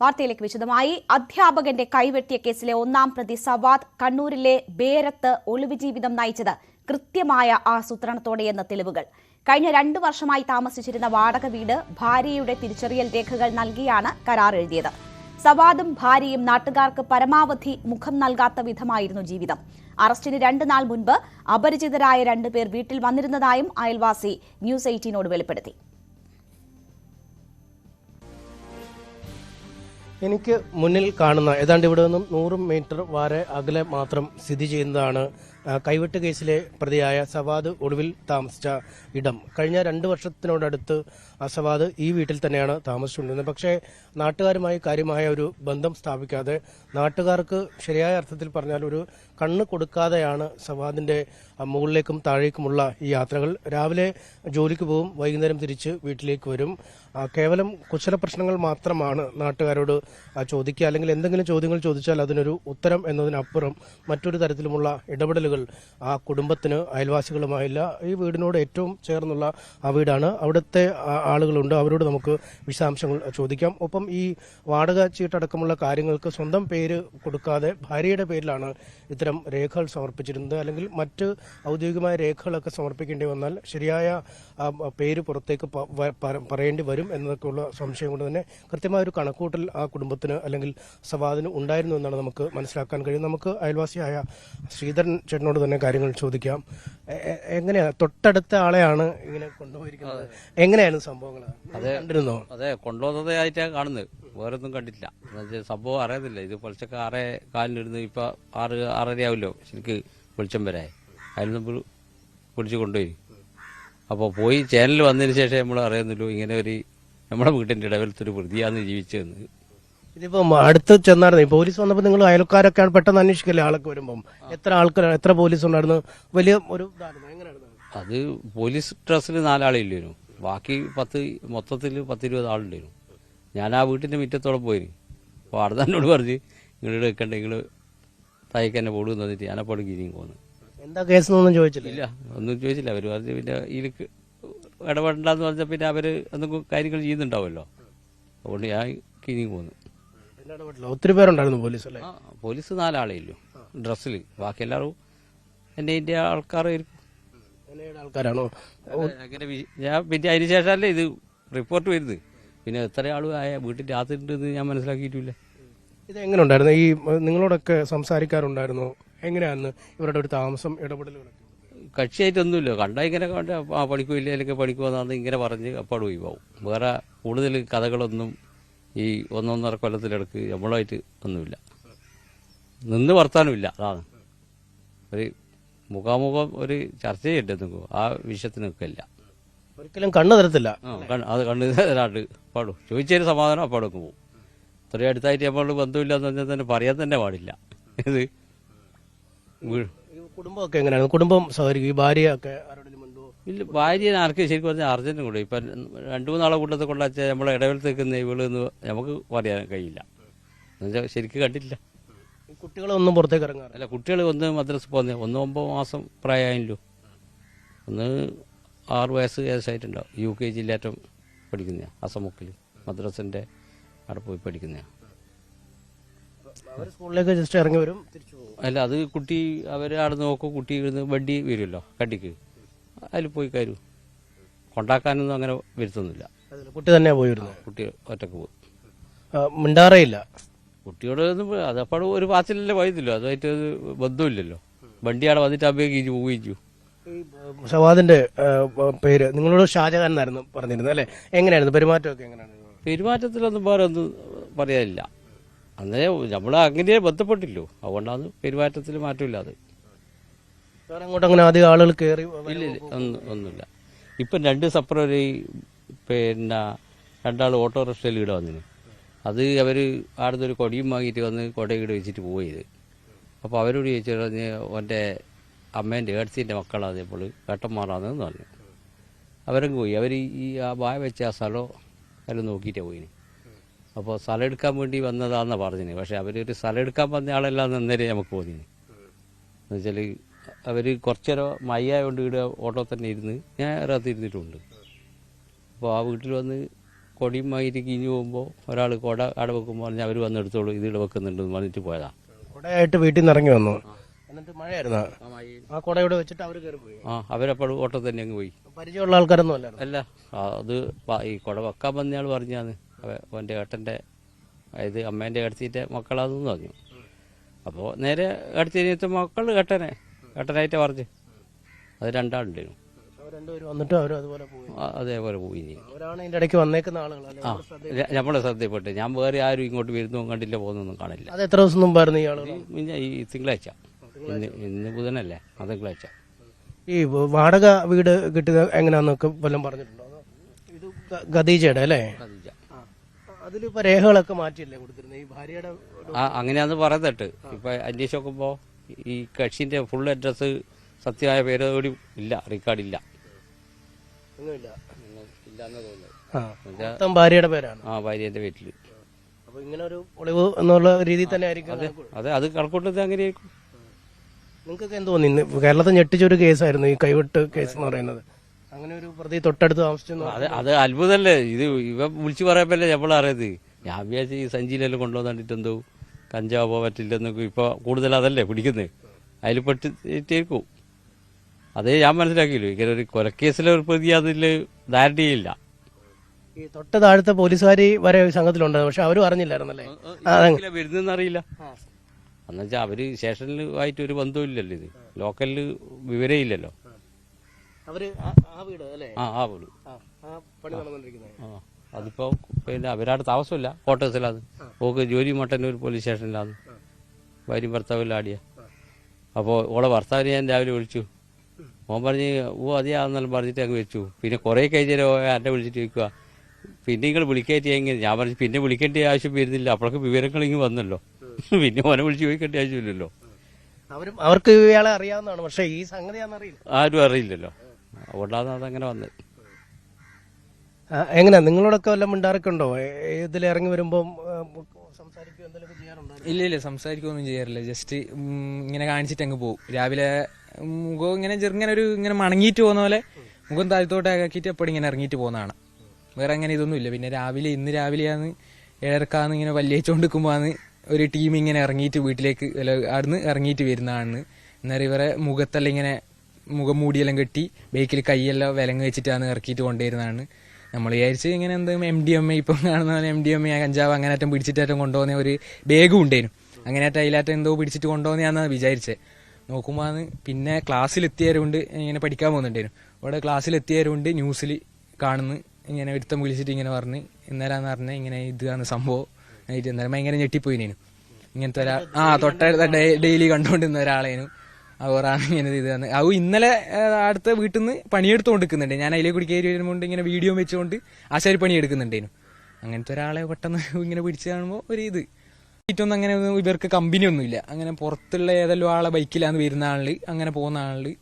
വാർത്തയിലേക്ക് വിശദമായി. അധ്യാപകന്റെ കൈവെട്ടിയ കേസിലെ ഒന്നാം പ്രതി സവാദ് കണ്ണൂരിലെ ബേരത്ത് ഒളിവ് ജീവിതം നയിച്ചത് കൃത്യമായ ആസൂത്രണത്തോടെയെന്ന തെളിവുകൾ. കഴിഞ്ഞ രണ്ടു വർഷമായി താമസിച്ചിരുന്ന വാടക വീട് ഭാര്യയുടെ തിരിച്ചറിയൽ രേഖകൾ നൽകിയാണ് കരാർ എഴുതിയത്. സവാദും ഭാര്യയും നാട്ടുകാർക്ക് പരമാവധി മുഖം നൽകാത്ത വിധമായിരുന്നു ജീവിതം. അറസ്റ്റിന് രണ്ട് നാൾ മുൻപ് അപരിചിതരായ രണ്ടുപേർ വീട്ടിൽ വന്നിരുന്നതായും അയൽവാസി ന്യൂസ് എയ്റ്റീനോട് വെളിപ്പെടുത്തി. എനിക്ക് മുന്നിൽ കാണുന്ന ഏതാണ്ട് ഇവിടെ നിന്നും നൂറ് മീറ്റർ വരെ അകലെ മാത്രം സ്ഥിതി ചെയ്യുന്നതാണ് കൈവെട്ട് കേസിലെ പ്രതിയായ സവാദ് ഒടുവിൽ താമസിച്ച ഇടം. കഴിഞ്ഞ രണ്ട് വർഷത്തിനോടടുത്ത് അസവാദ് സവാദ് ഈ വീട്ടിൽ തന്നെയാണ് താമസിച്ചുകൊണ്ടിരുന്നത്. പക്ഷേ നാട്ടുകാരുമായി കാര്യമായ ഒരു ബന്ധം സ്ഥാപിക്കാതെ നാട്ടുകാർക്ക് ശരിയായ അർത്ഥത്തിൽ പറഞ്ഞാൽ ഒരു കണ്ണ് കൊടുക്കാതെയാണ് സവാദിന്റെ മുകളിലേക്കും താഴേക്കുമുള്ള ഈ യാത്രകൾ. രാവിലെ ജോലിക്ക് പോകും വൈകുന്നേരം തിരിച്ച് വീട്ടിലേക്ക് വരും. കേവലം കുശല പ്രശ്നങ്ങൾ മാത്രമാണ് നാട്ടുകാരോട് ചോദിക്കുക. അല്ലെങ്കിൽ എന്തെങ്കിലും ചോദ്യങ്ങൾ ചോദിച്ചാൽ അതിനൊരു ഉത്തരം എന്നതിനപ്പുറം മറ്റൊരു തരത്തിലുമുള്ള ഇടപെടലുകൾ ആ കുടുംബത്തിന് അയൽവാസികളുമായില്ല ഈ വീടിനോട് ഏറ്റവും ചേർന്നുള്ള ആ വീടാണ്. അവിടുത്തെ ആളുകളുണ്ട്. അവരോട് നമുക്ക് വിശദാംശങ്ങൾ ചോദിക്കാം. ഒപ്പം ഈ വാടക ചീട്ടടക്കമുള്ള കാര്യങ്ങൾക്ക് സ്വന്തം പേര് കൊടുക്കാതെ ഭാര്യയുടെ പേരിലാണ് ഇത്തരം രേഖകൾ സമർപ്പിച്ചിരുന്നത്. അല്ലെങ്കിൽ മറ്റ് ഔദ്യോഗികമായ രേഖകളൊക്കെ സമർപ്പിക്കേണ്ടി വന്നാൽ ശരിയായ പേര് പുറത്തേക്ക് പറയേണ്ടി വരും എന്നതൊക്കെയുള്ള സംശയം കൊണ്ട് തന്നെ കൃത്യമായ ഒരു കണക്കൂട്ടൽ ആ കുടുംബത്തിന് അല്ലെങ്കിൽ സവാദിന് ഉണ്ടായിരുന്നു എന്നാണ് നമുക്ക് മനസ്സിലാക്കാൻ കഴിയും നമുക്ക് അയൽവാസിയായ ശ്രീധരൻ ചേട്ടനോട് തന്നെ കാര്യങ്ങൾ ചോദിക്കാം. എങ്ങനെയാ? തൊട്ടടുത്ത ആളെയാണ് ഇങ്ങനെ കൊണ്ടുപോയിരിക്കുന്നത്. എങ്ങനെയായിരുന്നു സംഭവങ്ങൾ അതെ. കണ്ടിരുന്നോ? അതെ കൊണ്ടുപോകുന്നതായിട്ടാണ് കാണുന്നത്. വേറെ ഒന്നും എന്നുവെച്ചാൽ സംഭവം അറിയത്തില്ല ഇത് പൊളിച്ചൊക്കെ ആറേ കാലിനിരുന്ന് ഇപ്പൊ ആറ് ആറര ആവില്ലോ ശരിക്ക് വെളിച്ചം വരെ. അതിൽ നമ്മൾ പിടിച്ച് കൊണ്ടുപോയി. അപ്പോൾ പോയി ചാനൽ വന്നതിന് ശേഷം നമ്മൾ അറിയുന്നില്ല ഇങ്ങനെ ഒരു നമ്മുടെ വീട്ടിന്റെ ഇടവലത്തൊരു പ്രതിയാന്ന് ജീവിച്ചതെന്ന്. ഇതിപ്പം അടുത്ത് ചെന്നായിരുന്നു. പോലീസ് വന്നപ്പോൾ നിങ്ങൾ അയൽക്കാരൊക്കെയാണ് പെട്ടെന്ന് അന്വേഷിക്കല്ലേ ആളൊക്കെ വരുമ്പം? എത്ര ആൾക്കാർ എത്ര പോലീസ് ഉണ്ടായിരുന്നു വലിയ ഒരു അത് പോലീസ് ഡ്രസ്സിൽ നാലാളില്ലായിരുന്നു ബാക്കി പത്ത് മൊത്തത്തിൽ പത്തിരുപത് ആളുണ്ടായിരുന്നു. ഞാൻ ആ വീട്ടിന്റെ മുറ്റത്തോടെ പോയി. അപ്പോൾ അവിടെ എന്നോട് പറഞ്ഞ് ഇങ്ങോട്ട് വെക്കണ്ട നിങ്ങൾ തയ്ക്കന്നെ എന്നെ തന്നിട്ട് തന്നിട്ട് ഞാനപ്പോൾ ഗിരിയും പോന്നു. എന്താ കേസ് ഒന്നും ചോദിച്ചില്ല? ഇല്ല ഒന്നും ചോദിച്ചില്ല. അവർ പറഞ്ഞു പിന്നെ ഇതിലേക്ക് ഇടപെടണ്ടെന്ന് പറഞ്ഞാൽ പിന്നെ അവർ എന്തെങ്കിലും കാര്യങ്ങൾ ചെയ്യുന്നുണ്ടാവുമല്ലോ. അതുകൊണ്ട് ഞാൻ കിരിയും പോന്നു. ഒത്തിരി പേരുണ്ടായിരുന്നു പോലീസ് അല്ലേ? പോലീസ് നാലാളേ ഇല്ലു ഡ്രസ്സിൽ. ബാക്കി എല്ലാവരും എന്റെ ഇന്ത്യ ആൾക്കാർ ആൾക്കാരാണോ? അങ്ങനെ ഞാൻ പിന്നെ അതിന് ശേഷമല്ലേ ഇത് റിപ്പോർട്ട് വരുന്നത്. പിന്നെ എത്ര ആളും ആയ വീട്ടിൽ അകത്തുണ്ടെന്ന് ഞാൻ മനസ്സിലാക്കിയിട്ടില്ല. ഇത് എങ്ങനെ ഉണ്ടായിരുന്നു ഈ നിങ്ങളോടൊക്കെ സംസാരിക്കാറുണ്ടായിരുന്നു. എങ്ങനെയാന്ന് ഇവരുടെ ഒരു താമസം ഇടപെടലുകളൊക്കെ കക്ഷിയായിട്ടൊന്നുമില്ല. കണ്ടാൽ ഇങ്ങനെ കണ്ട ആ പണിക്കൂല്ല അല്ലെങ്കിൽ പണിക്ക് ഇങ്ങനെ പറഞ്ഞ് അപ്പാട് പോയി പോകും വേറെ കൂടുതൽ കഥകളൊന്നും ഈ ഒന്നൊന്നര കൊല്ലത്തിലിടക്ക് നമ്മളായിട്ട് ഒന്നുമില്ല. നിന്ന് വർത്താനുമില്ല അതാണ്. ഒരു മുഖാമുഖം ഒരു ചർച്ച ചെയ്യട്ടെ നിങ്ങൾക്ക് ആ വിഷയത്തിനൊക്കെ ഇല്ല ഒരിക്കലും കണ്ണു തരത്തില്ല. അത് കണ്ണ് തരാണ്ട് പാടും. ചോദിച്ചതിന് സമാധാനം അപ്പാടൊക്കെ പോകും ഇത്രയും അടുത്തായിട്ട് നമ്മൾ ബന്ധമില്ല എന്ന് പറഞ്ഞാൽ തന്നെ പറയാൻ തന്നെ പാടില്ല. ഇത് കുടുംബമൊക്കെ എങ്ങനെയാണ്? കുടുംബം സഹകരിക്കും. ഈ ഭാര്യ ഒക്കെ ഇല്ല ഭാര്യ ആർക്കും ശരിക്കും പറഞ്ഞാൽ അർജന്റും കൂടെ. ഇപ്പം രണ്ടു മൂന്നാളെ കൂട്ടത്തെ കൊണ്ടാച്ചാൽ നമ്മളെ ഇടവലത്തേക്ക് ഇവൾ എന്ന് നമുക്ക് പറയാൻ കഴിയില്ല. എന്നുവെച്ചാൽ ശരിക്കും കണ്ടില്ല കുട്ടികളൊന്നും പുറത്തേക്ക് ഇറങ്ങാറ് അല്ല കുട്ടികൾ ഒന്ന് മദ്രസ് പോകുന്നത് ഒന്ന് ഒമ്പത് മാസം പ്രായമായല്ലോ. ഒന്ന് ആറ് വയസ്സ് ഏകദേശമായിട്ടുണ്ടാവും യു കെ ജിയിലേറ്റം പഠിക്കുന്ന അസമുക്കിൽ മദ്രസിന്റെ അവിടെ പോയി പഠിക്കുന്ന സ്കൂളിലേക്ക് ജസ്റ്റ് ഇറങ്ങി വരും അല്ല അത് കുട്ടി അവർ അവിടെ നോക്കും കുട്ടി ഇവിടുന്ന് വണ്ടി വരുമല്ലോ കണ്ടിക്ക് അതിൽ പോയി കയറും. കൊണ്ടാക്കാനൊന്നും അങ്ങനെ വരുത്തൊന്നുമില്ല. കുട്ടി തന്നെ പോയി വരുന്നത് കുട്ടി ഒറ്റയ്ക്ക് പോകും ആ, മിണ്ടാറേയില്ല? കുട്ടിയോട് ഒന്നും അതപ്പോൾ ഒരു പാച്ചിലല്ലേ വൈദ്യല്ലോ അതായിട്ട് ബന്ധമില്ലല്ലോ വണ്ടി അവിടെ വന്നിട്ട് അമ്മയെ പോവുകയും ചെയ്യും. സവാദിന്റെ പേര് നിങ്ങളോട് ഷാജഹാൻ എന്നായിരുന്നു പറഞ്ഞിരുന്നത് അല്ലെ? എങ്ങനെയായിരുന്നു? പെരുമാറ്റമൊക്കെ എങ്ങനെയാണ്? പെരുമാറ്റത്തിലൊന്നും വേറെ ഒന്നും പറയാനില്ല. അന്നേ നമ്മൾ അങ്ങനെ ബന്ധപ്പെട്ടില്ലോ അതുകൊണ്ടാണ് പെരുമാറ്റത്തിൽ മാറ്റമില്ലാതെ. വേറെ അങ്ങോട്ട് അങ്ങനെ അധികം ആളുകൾ കയറി ഇല്ല ഇല്ല ഒന്നും ഒന്നുമില്ല. ഇപ്പം രണ്ട് സെപ്പറേറ്റ് പിന്നെ രണ്ടാൾ ഓട്ടോറിക്ഷയിൽ ഇവിടെ വന്നിന്. അത് അവർ ആടുന്ന് ഒരു കൊടിയും വാങ്ങിയിട്ട് വന്ന് കൊടയുടെ വെച്ചിട്ട് പോയത്. അപ്പോൾ അവരോട് ചോദിച്ചു പറഞ്ഞ് ഓന്റെ അമ്മേന്റെ ഏടത്തിന്റെ മക്കളാണ് ഇപ്പോൾ ഏട്ടന്മാരാണെന്ന് പറഞ്ഞു. അവരും പോയി. അവർ ഈ ആ വായ വെച്ച ആ സ്ഥലം എല്ലാം നോക്കിയിട്ടേ പോയിന്. അപ്പോൾ സ്ഥലം എടുക്കാൻ വേണ്ടി വന്നതാണെന്നാണ് പറഞ്ഞത് പക്ഷേ അവരൊരു സ്ഥലം എടുക്കാൻ വന്ന ആളെല്ലാം നിന്നേരെ നമുക്ക് പോന്നിന് എന്നുവെച്ചാൽ അവർ കുറച്ചേരം മയ്യായതുകൊണ്ട് ഇവിടെ ഓട്ടോ തന്നെ ഇരുന്ന് ഞാൻ അതിനകത്ത് ഇരുന്നിട്ടുണ്ട്. അപ്പോൾ ആ വീട്ടിൽ വന്ന് കൊടിയും വാങ്ങിയിട്ട് കിഞ്ഞു പോകുമ്പോൾ ഒരാൾ കൊട അവിടെ വെക്കുമ്പോൾ പറഞ്ഞ് അവർ വന്ന് എടുത്തോളൂ ഇത് ഇവിടെ വെക്കുന്നുണ്ടെന്ന് പറഞ്ഞിട്ട് പോയതാ. കൊടയായിട്ട് വീട്ടിൽ നിന്ന് ഇറങ്ങി വന്നു. എന്നിട്ട് മഴയായിരുന്നു? ആ കൊട ഇവിടെ വെച്ചിട്ട് അവർ കയറി പോയി. ആ അവരപ്പോൾ ഓട്ടോ തന്നെ അങ്ങ് പോയി. പരിചയമുള്ള ആൾക്കാരൊന്നും അല്ല അല്ല അത് ഈ കൊട വെക്കാൻ വന്നയാൾ പറഞ്ഞാന്ന്. അവ- അവന്റെ ഏട്ടന്റെ അതായത് അമ്മേന്റെ ഏടത്തിന്റെ മക്കളാണെന്ന് പറഞ്ഞു. അപ്പോൾ നേരെ ഏടത്തിന്റെ മക്കൾ ഏട്ടനെ? ഏട്ടനായിട്ട് പറഞ്ഞു. അത് രണ്ടാളുണ്ടായിരുന്നു. അവർ രണ്ടുപേരും വന്നിട്ട് അതുപോലെ പോയി. അതേപോലെ പോയി. അവരാണ് ഇതിന്റെ ഇടയ്ക്ക് വന്നേക്കുന്ന ആ നമ്മളെ ശ്രദ്ധയപ്പെട്ട് ഞാൻ വേറെ ആരും ഇങ്ങോട്ട് വരുന്നു കണ്ടില്ല പോകുന്നൊന്നും കാണില്ല. അത് എത്ര ദിവസം മുമ്പായിരുന്നു ഈ ആളുകൾ? പിന്നെ ഈ തിങ്കളാഴ്ച. ഇന്ന് ഇന്ന് ബുധനല്ലേ? ആ തിങ്കളാഴ്ച. ഈ വാടക വീട് കിട്ടുക എങ്ങനെയാന്നൊക്കെ വല്ലതും പറഞ്ഞിട്ടുണ്ടോ? ഇത് ഖദീജയുടെ അല്ലേ? ഖദീജ. അതിലിപ്പോ രേഖകളൊക്കെ മാറ്റിയല്ലേ കൊടുത്തിരുന്നത് ഈ ഭാര്യയുടെ ആ അങ്ങനെയാന്ന് പറയത്തട്ട്. ഇപ്പൊ അന്വേഷിച്ച് നോക്കുമ്പോ ഈ കക്ഷിന്റെ ഫുൾ അഡ്രസ്സ് സത്യമായ പേരോടി ഇല്ല റെക്കോർഡില്ല ഒന്നുമില്ല. മൊത്തം ഭാര്യയുടെ പേരാണ്. ആ ഭാര്യന്റെ വീട്ടിൽ അപ്പൊ ഇങ്ങനെ ഒരു ഒളിവ് എന്നുള്ള രീതിയിൽ തന്നെ ആയിരിക്കും അതെ അതെ കണക്കൂട്ടത് അങ്ങനെയായിരിക്കും. നിങ്ങൾക്ക് എന്ത് തോന്നി കേരളത്തെ കേരളത്തിൽ ഞെട്ടിച്ചൊരു കേസായിരുന്നു ഈ കൈവിട്ട് കേസ് എന്ന് പറയുന്നത്. അങ്ങനെ ഒരു പ്രതി തൊട്ടടുത്ത് താമസിച്ചു അത് അത് അത്ഭുതമല്ലേ? ഇത് ഇവ വിളിച്ചു പറയുമ്പല്ലേ നമ്മളറിയത് ഞാൻ വിചാരിച്ചു ഈ സഞ്ചിയിലെല്ലാം കൊണ്ടുവന്നിട്ട് എന്തോ കഞ്ചാവോ പറ്റില്ലെന്നൊക്കെ ഇപ്പൊ കൂടുതൽ അതല്ലേ പിടിക്കുന്നത് അതിൽ പെട്ടിട്ടേക്കും അതേ ഞാൻ മനസ്സിലാക്കിയില്ലോ ഇങ്ങനെ ഒരു കൊലക്കേസിലെ ഒരു പ്രതി അതിൽ ധാരണയില്ല. ഈ തൊട്ട് താഴത്തെ പോലീസുകാരി വരെ സംഘത്തിലുണ്ട് പക്ഷെ അവരും അറിഞ്ഞില്ലായിരുന്നല്ലേ? വരുന്നറിയില്ല എന്നുവെച്ചാൽ അവർ സ്റ്റേഷനിൽ ആയിട്ട് ഒരു ബന്ധമില്ലല്ലോ ഇത്. ലോക്കലിൽ വിവരേ ഇല്ലല്ലോ അവർ ആ- വീട് അല്ലേ? ആ ആ വീട്. ആ ആ പണി നടന്നുകൊണ്ടിരിക്കുന്നത്. അതിപ്പോ പിന്നെ അവരാട് താമസമില്ല. ക്വാർട്ടേഴ്സിലാണ് ഓക്ക് ജോലി മട്ടന്നൂർ പോലീസ് സ്റ്റേഷനിലാണ് ഭാര്യയും ഭർത്താവില്ല ആടിയ. അപ്പോൾ ഓളെ ഭർത്താവിനെ ഞാൻ രാവിലെ വിളിച്ചു. ഓൻ പറഞ്ഞ് ഓ അതെയാന്നെല്ലാം പറഞ്ഞിട്ട് അങ്ങ് വെച്ചു. പിന്നെ കുറേ കഴിഞ്ഞാൽ എന്നെ വിളിച്ചിട്ട് ചോദിക്കുക പിന്നെ നിങ്ങൾ വിളിക്കേറ്റി എങ്ങനെ ഞാൻ പറഞ്ഞു പിന്നെ വിളിക്കേണ്ട ആവശ്യം വരുന്നില്ല. അപ്പോഴൊക്കെ വിവരങ്ങൾ ഇങ്ങ് വന്നല്ലോ. പിന്നെ ഓനെ വിളിച്ച് ചോദിക്കേണ്ട ആവശ്യമില്ലല്ലോ. അവരും അവർക്ക് ഇയാളെ അറിയാവുന്നതാണ്. പക്ഷെ ഈ സംഗതി ആരും അറിയില്ലല്ലോ. അതുകൊണ്ടാണ് അതങ്ങനെ വന്നത്. എങ്ങനെയാ? നിങ്ങളോടൊക്കെ വല്ല മിണ്ടാറൊക്കെ ഉണ്ടോ? ഇതിൽ ഇറങ്ങി വരുമ്പോൾ ഇല്ല ഇല്ല സംസാരിക്കുകയൊന്നും ചെയ്യാറില്ല. ജസ്റ്റ് ഇങ്ങനെ കാണിച്ചിട്ട് അങ്ങ് പോകും. രാവിലെ മുഖം ഇങ്ങനെ ചെറുങ്ങനെ ഒരു ഇങ്ങനെ മണങ്ങിയിട്ട് പോകുന്ന പോലെ മുഖം താഴ്ത്തോട്ടെ ആക്കിയിട്ട് എപ്പോഴും ഇങ്ങനെ ഇറങ്ങിയിട്ട് പോകുന്നതാണ്. വേറെ അങ്ങനെ ഇതൊന്നും ഇല്ല. പിന്നെ രാവിലെ ഇന്ന് രാവിലെയാണ് ഏഴരക്കാന്ന് ഇങ്ങനെ വല്യേച്ചോണ്ട് നിൽക്കുമ്പോഴാണ് ഒരു ടീം ഇങ്ങനെ ഇറങ്ങിയിട്ട് വീട്ടിലേക്ക് അല്ല അവിടുന്ന് ഇറങ്ങിയിട്ട് വരുന്നതാണ് എന്നാൽ ഇവരെ മുഖത്തെല്ലാം ഇങ്ങനെ മുഖം മൂടിയെല്ലാം കെട്ടി ബൈക്കിൽ കൈയെല്ലാം വിലങ്ങ് വെച്ചിട്ടാണ് ഇറക്കിയിട്ട് കൊണ്ടുവരുന്നതാണ് നമ്മൾ വിചാരിച്ച് ഇങ്ങനെ എന്തെങ്കിലും എം ഡി എം എ ഇപ്പം കാണുന്ന പോലെ എം ഡി എം എ കഞ്ചാവ് അങ്ങനെയാറ്റം പിടിച്ചിട്ടേറ്റം കൊണ്ടുപോകുന്ന ഒരു ബാഗും ഉണ്ടായിരുന്നു അങ്ങനെയാറ്റം അതിലാറ്റം എന്തോ പിടിച്ചിട്ട് കൊണ്ടുപോകുന്നതാണെന്നാണ് വിചാരിച്ചത് നോക്കുമ്പോൾ പിന്നെ ക്ലാസ്സിലെത്തിയവരുണ്ട് ഇങ്ങനെ പഠിക്കാൻ പോകുന്നുണ്ടായിരുന്നു അവിടെ ക്ലാസ്സിലെത്തിയവരുണ്ട് ന്യൂസിൽ കാണുന്നു ഇങ്ങനെ ഒരുത്തം വിളിച്ചിട്ട് ഇങ്ങനെ പറഞ്ഞ് ഇന്നലാന്ന് പറഞ്ഞ ഇങ്ങനെ ഇതാണ് സംഭവം. അന്നേരം ഭയങ്കര ഞെട്ടിപ്പോയിനേനു. ഇങ്ങനത്തെ ഒരാ ആ തൊട്ടടുത്ത ഡെയിലി കണ്ടുകൊണ്ടിരുന്ന ഒരാളേനു. അവറാണ് ഇങ്ങനെ ഇത് തന്നെ. അവ ഇന്നലെ അടുത്ത വീട്ടിൽ നിന്ന് പണിയെടുത്തുകൊണ്ട് നിൽക്കുന്നുണ്ട് ഞാൻ അതിലേക്ക് കൂടി കയറി വരുമ്പോൾ ഇങ്ങനെ വീഡിയോ വെച്ചുകൊണ്ട് ആശാരി പണി എടുക്കുന്നുണ്ടേനു. അങ്ങനത്തെ ഒരാളെ പെട്ടെന്ന് ഇങ്ങനെ പിടിച്ച് കാണുമ്പോൾ ഒരു ഇത്. ഒന്നും അങ്ങനെ ഒന്നും ഇവർക്ക് കമ്പനി ഒന്നുമില്ല. അങ്ങനെ പുറത്തുള്ള ഏതെല്ലാം ആളെ ബൈക്കിലാണ് വരുന്ന ആളിൽ അങ്ങനെ പോകുന്ന ആളിൽ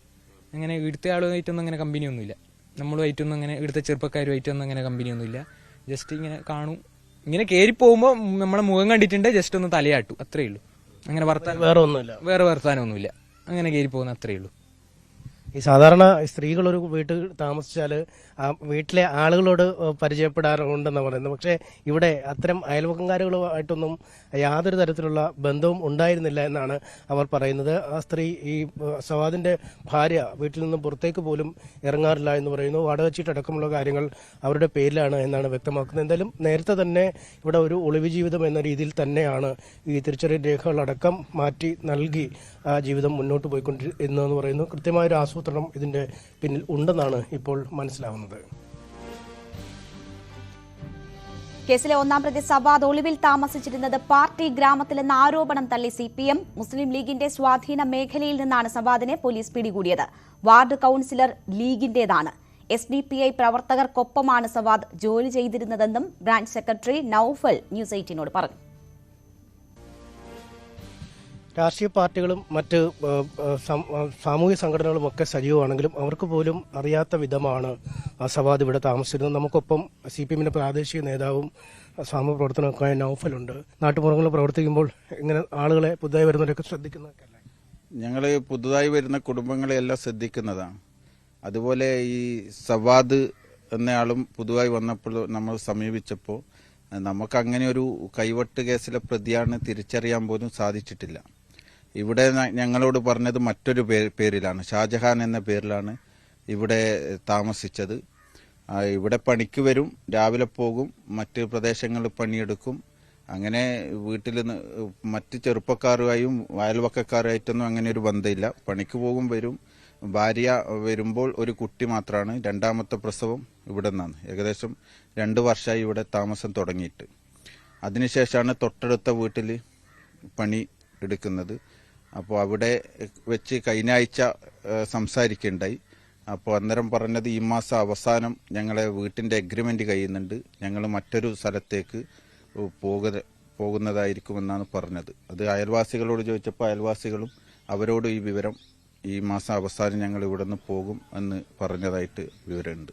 അങ്ങനെ ഇവിടുത്തെ ആളുമായിട്ടൊന്നും അങ്ങനെ കമ്പനി ഒന്നുമില്ല. നമ്മളുമായിട്ടൊന്നും അങ്ങനെ ഇവിടുത്തെ ചെറുപ്പക്കാരുമായിട്ടൊന്നും അങ്ങനെ കമ്പനി ഒന്നുമില്ല. ജസ്റ്റ് ഇങ്ങനെ കാണും. ഇങ്ങനെ കയറി പോകുമ്പോൾ നമ്മളെ മുഖം കണ്ടിട്ടുണ്ട് ജസ്റ്റ് ഒന്ന് തലയാട്ടു. അത്രേ ഉള്ളൂ. അങ്ങനെ വർത്താനം. വേറെ ഒന്നുമില്ല. വേറെ വർത്താനമൊന്നുമില്ല അങ്ങനെ കയറി പോകുന്ന അത്രേ ഉള്ളൂ ഈ സാധാരണ സ്ത്രീകൾ ഒരു വീട്ടിൽ താമസിച്ചാൽ വീട്ടിലെ ആളുകളോട് പരിചയപ്പെടാറുണ്ടെന്ന് പറയുന്നത്. പക്ഷേ ഇവിടെ അത്തരം അയൽവക്കംകാരുകളുമായിട്ടൊന്നും യാതൊരു തരത്തിലുള്ള ബന്ധവും ഉണ്ടായിരുന്നില്ല എന്നാണ് അവർ പറയുന്നത്. ആ സ്ത്രീ ഈ സവാദിന്റെ ഭാര്യ വീട്ടിൽ നിന്നും പുറത്തേക്ക് പോലും ഇറങ്ങാറില്ല എന്ന് പറയുന്നു. വാടക ചീട്ടടക്കമുള്ള കാര്യങ്ങൾ അവരുടെ പേരിലാണ് എന്നാണ് വ്യക്തമാക്കുന്നത്. എന്തായാലും നേരത്തെ തന്നെ ഇവിടെ ഒരു ഒളിവ് ജീവിതം എന്ന രീതിയിൽ തന്നെയാണ് ഈ തിരിച്ചറിയൽ രേഖകളടക്കം മാറ്റി നൽകി ആ ജീവിതം മുന്നോട്ട് പോയിക്കൊണ്ടിരുന്നതെന്ന് പറയുന്നു. കൃത്യമായൊരു ആസൂത്രണം ഇതിന്റെ പിന്നിൽ ഉണ്ടെന്നാണ് ഇപ്പോൾ മനസ്സിലാവുന്നത്. കേസിലെ ഒന്നാം പ്രതി സവാദ് ഒളിവിൽ താമസിച്ചിരുന്നത് പാർട്ടി ഗ്രാമത്തിലെന്ന ആരോപണം തള്ളി സി പി എം മുസ്ലിം ലീഗിന്റെ സ്വാധീന മേഖലയിൽ നിന്നാണ് സവാദിനെ പോലീസ് പിടികൂടിയത്. വാർഡ് കൌൺസിലർ ലീഗിന്റേതാണ്. എസ് ഡി പി ഐ പ്രവർത്തകർക്കൊപ്പമാണ് സവാദ് ജോലി ചെയ്തിരുന്നതെന്നും ബ്രാഞ്ച് സെക്രട്ടറി നൌഫൽ ന്യൂസ് എയ്റ്റീനോട് പറഞ്ഞു. രാഷ്ട്രീയ പാർട്ടികളും മറ്റ് സാമൂഹ്യ സംഘടനകളും ഒക്കെ സജീവമാണെങ്കിലും അവർക്ക് പോലും അറിയാത്ത വിധമാണ് സവാദ് ഇവിടെ താമസിച്ചിരുന്നത്. നമുക്കൊപ്പം സി പി എമ്മിന്റെ പ്രാദേശിക നേതാവും സാമൂഹ്യ പ്രവർത്തനമൊക്കെ നൗഫലുണ്ട്. നാട്ടുപുറങ്ങളിൽ പ്രവർത്തിക്കുമ്പോൾ ഇങ്ങനെ ആളുകളെ പുതുതായി വരുന്നവരൊക്കെ ശ്രദ്ധിക്കുന്നതൊക്കെ അല്ലേ? ഞങ്ങൾ പുതുതായി വരുന്ന കുടുംബങ്ങളെയെല്ലാം ശ്രദ്ധിക്കുന്നതാണ്. അതുപോലെ ഈ സവാദ് എന്നയാളും പുതുതായി വന്നപ്പോൾ നമ്മൾ സമീപിച്ചപ്പോൾ നമുക്ക് അങ്ങനെ ഒരു കൈവട്ട് കേസിലെ പ്രതിയാണ് തിരിച്ചറിയാൻ പോലും സാധിച്ചിട്ടില്ല. ഇവിടെ ഞങ്ങളോട് പറഞ്ഞത് മറ്റൊരു പേരിലാണ്. ഷാജഹാൻ എന്ന പേരിലാണ് ഇവിടെ താമസിച്ചത്. ഇവിടെ പണിക്ക് വരും രാവിലെ പോകും മറ്റ് പ്രദേശങ്ങളിൽ പണിയെടുക്കും. അങ്ങനെ വീട്ടിൽ മറ്റ് ചെറുപ്പക്കാരുമായും അയൽവക്കക്കാരുമായിട്ടൊന്നും അങ്ങനെ ഒരു ബന്ധമില്ല. പണിക്ക് പോകും വരും. ഭാര്യ വരുമ്പോൾ ഒരു കുട്ടി മാത്രമാണ് രണ്ടാമത്തെ പ്രസവം ഇവിടെ നിന്നാണ് ഏകദേശം രണ്ട് വർഷമായി ഇവിടെ താമസം തുടങ്ങിയിട്ട്. അതിനുശേഷമാണ് തൊട്ടടുത്ത വീട്ടിൽ പണി എടുക്കുന്നത്. അപ്പോൾ അവിടെ വെച്ച് കഴിഞ്ഞ ആഴ്ച സംസാരിക്കുകയുണ്ടായി അപ്പോൾ അന്നേരം പറഞ്ഞത് ഈ മാസം അവസാനം ഞങ്ങളെ വീട്ടിന്റെ എഗ്രിമെന്റ് കഴിയുന്നുണ്ട്. ഞങ്ങൾ മറ്റൊരു സ്ഥലത്തേക്ക് പോക പോകുന്നതായിരിക്കുമെന്നാണ് പറഞ്ഞത്. അത് അയൽവാസികളോട് ചോദിച്ചപ്പോൾ അയൽവാസികളും അവരോട് ഈ വിവരം ഈ മാസം അവസാനം ഞങ്ങൾ ഇവിടെ നിന്ന് പോകും എന്ന് പറഞ്ഞതായിട്ട് വിവരമുണ്ട്.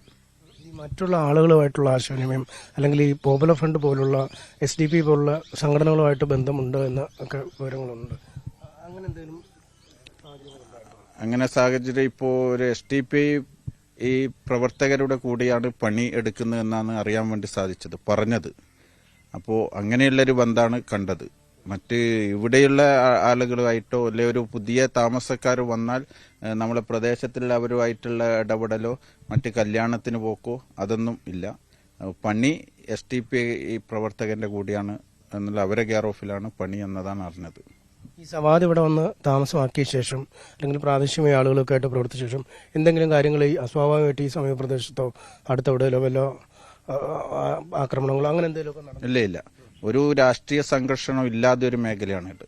മറ്റുള്ള ആളുകളുമായിട്ടുള്ള ആശയവിനിമയം അല്ലെങ്കിൽ ഈ പോപ്പുലർ ഫ്രണ്ട് പോലുള്ള എസ് ഡി പി പോലുള്ള സംഘടനകളുമായിട്ട് ബന്ധമുണ്ട് എന്ന ഒക്കെ വിവരങ്ങളുണ്ട്. അങ്ങനെ എന്തെങ്കിലും അങ്ങനെ സാഹചര്യം ഇപ്പോൾ ഒരു എസ് ടി പി ഈ പ്രവർത്തകരുടെ കൂടിയാണ് പണി എടുക്കുന്നത് എന്നാണ് അറിയാൻ വേണ്ടി സാധിച്ചത് പറഞ്ഞത്. അപ്പോൾ അങ്ങനെയുള്ളൊരു ബന്ധമാണ് കണ്ടത്. മറ്റ് ഇവിടെയുള്ള ആളുകളുമായിട്ടോ അല്ലെ ഒരു പുതിയ താമസക്കാർ വന്നാൽ നമ്മളെ പ്രദേശത്തുള്ള അവരുമായിട്ടുള്ള ഇടപെടലോ മറ്റ് കല്യാണത്തിന് പോക്കോ അതൊന്നും ഇല്ല. പണി എസ് ടി പി ഈ പ്രവർത്തകന്റെ കൂടിയാണ് എന്നുള്ള അവരെ കെയർ ഓഫിലാണ് പണി എന്നതാണ് അറിഞ്ഞത്. ഈ സവാദ് ഇവിടെ വന്ന് താമസമാക്കിയ ശേഷം അല്ലെങ്കിൽ പ്രാദേശികമായ ആളുകളൊക്കെ ആയിട്ട് പ്രവർത്തിച്ച ശേഷം എന്തെങ്കിലും കാര്യങ്ങൾ ഈ അസ്വാഭാവികമായിട്ട് ഈ സമീപപ്രദേശത്തോ അടുത്ത എവിടെയല്ലോ വല്ലോ ആക്രമണങ്ങളോ അങ്ങനെ എന്തെങ്കിലുമൊക്കെ നടന്നു? ഇല്ല ഇല്ല. ഒരു രാഷ്ട്രീയ സംഘർഷണം ഇല്ലാതെ ഒരു മേഖലയാണ് ഇത്.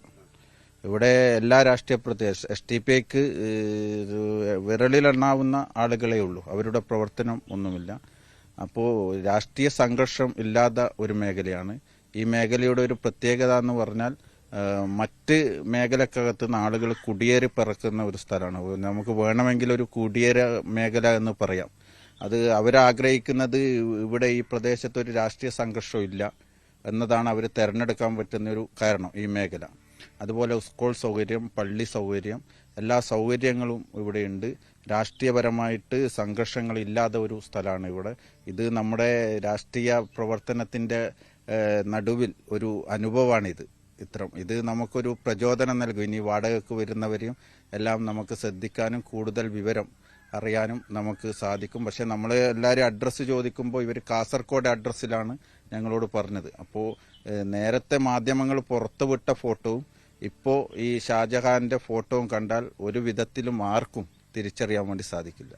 ഇവിടെ എല്ലാ രാഷ്ട്രീയ പ്രദേശ എസ് ടി പി ഐക്ക് വിരളിലെണ്ണാവുന്ന ആളുകളേ ഉള്ളൂ. അവരുടെ പ്രവർത്തനം ഒന്നുമില്ല. അപ്പോൾ രാഷ്ട്രീയ സംഘർഷം ഇല്ലാത്ത ഒരു മേഖലയാണ്. ഈ മേഖലയുടെ ഒരു പ്രത്യേകത എന്ന് പറഞ്ഞാൽ മറ്റ് മേഖലക്കകത്ത് നിന്ന് ആളുകൾ കുടിയേറി പിറക്കുന്ന ഒരു സ്ഥലമാണ്. നമുക്ക് വേണമെങ്കിൽ ഒരു കുടിയേറ മേഖല എന്ന് പറയാം. അത് അവരാഗ്രഹിക്കുന്നത് ഇവിടെ ഈ പ്രദേശത്ത് ഒരു രാഷ്ട്രീയ സംഘർഷം ഇല്ല എന്നതാണ് അവർ തിരഞ്ഞെടുക്കാൻ പറ്റുന്ന ഒരു കാരണം ഈ മേഖല. അതുപോലെ സ്കൂൾ സൗകര്യം പള്ളി സൗകര്യം എല്ലാ സൗകര്യങ്ങളും ഇവിടെയുണ്ട്. രാഷ്ട്രീയപരമായിട്ട് സംഘർഷങ്ങളില്ലാത്ത ഒരു സ്ഥലമാണ് ഇവിടെ. ഇത് നമ്മുടെ രാഷ്ട്രീയ പ്രവർത്തനത്തിന്റെ നടുവിൽ ഒരു അനുഭവമാണിത്. ഇത്രം. ഇത് നമുക്കൊരു പ്രചോദനം നൽകും. ഇനി വാടകയ്ക്ക് വരുന്നവരെയും എല്ലാം നമുക്ക് ശ്രദ്ധിക്കാനും കൂടുതൽ വിവരം അറിയാനും നമുക്ക് സാധിക്കും. പക്ഷെ നമ്മൾ എല്ലാവരും അഡ്രസ്സ് ചോദിക്കുമ്പോൾ ഇവർ കാസർഗോഡ് അഡ്രസ്സിലാണ് ഞങ്ങളോട് പറഞ്ഞത്. അപ്പോൾ നേരത്തെ മാധ്യമങ്ങൾ പുറത്തുവിട്ട ഫോട്ടോവും ഇപ്പോൾ ഈ ഷാജഹാന്റെ ഫോട്ടോവും കണ്ടാൽ ഒരു വിധത്തിലും ആർക്കും തിരിച്ചറിയാൻ വേണ്ടി സാധിക്കില്ല.